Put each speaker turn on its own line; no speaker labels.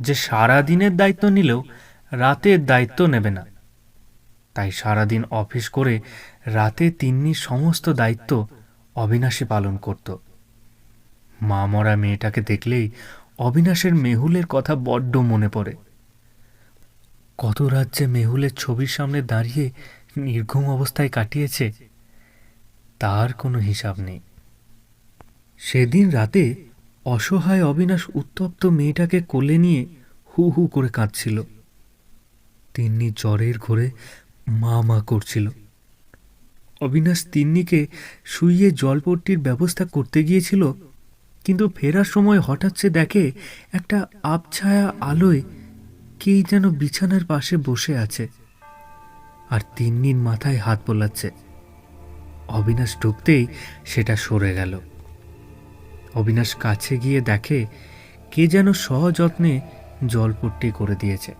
যে সারা দিনের দায়িত্ব নিলেও রাতের দায়িত্ব নেবে না। তাই সারাদিন অফিস করে রাতে তিন্নির সমস্ত দায়িত্ব অবিনাশী পালন করত। মা মরা মেয়েটাকে দেখলেই অবিনাশের মেহুলের কথা বড্ড মনে পড়ে। কত রাজ্যে মেহুলের ছবির সামনে দাঁড়িয়ে নির্ঘুম অবস্থায় কাটিয়েছে, তার কোনো হিসাব নেই। সেদিন রাতে অসহায় অবিনাশ উত্তপ্ত মেয়েটাকে কোলে নিয়ে হু হু করে কাঁদছিল। তিন্নি জ্বরের ঘোরে মা মা করছিল। অবিনাশ তিন্নিকে শুইয়ে জলপট্টির ব্যবস্থা করতে গিয়েছিল, কিন্তু ফেরার সময় হঠাৎ সে দেখে একটা আবছায়া আলোয় কেই যেন বিছানার পাশে বসে আছে আর তিন্নির মাথায় হাত বোলাচ্ছে। অবিনাশ ঢুকতেই সেটা সরে গেল। অবিনাশ কাছে গিয়ে দেখে কে যেন সযত্নে জলপট্টি করে দিয়েছে।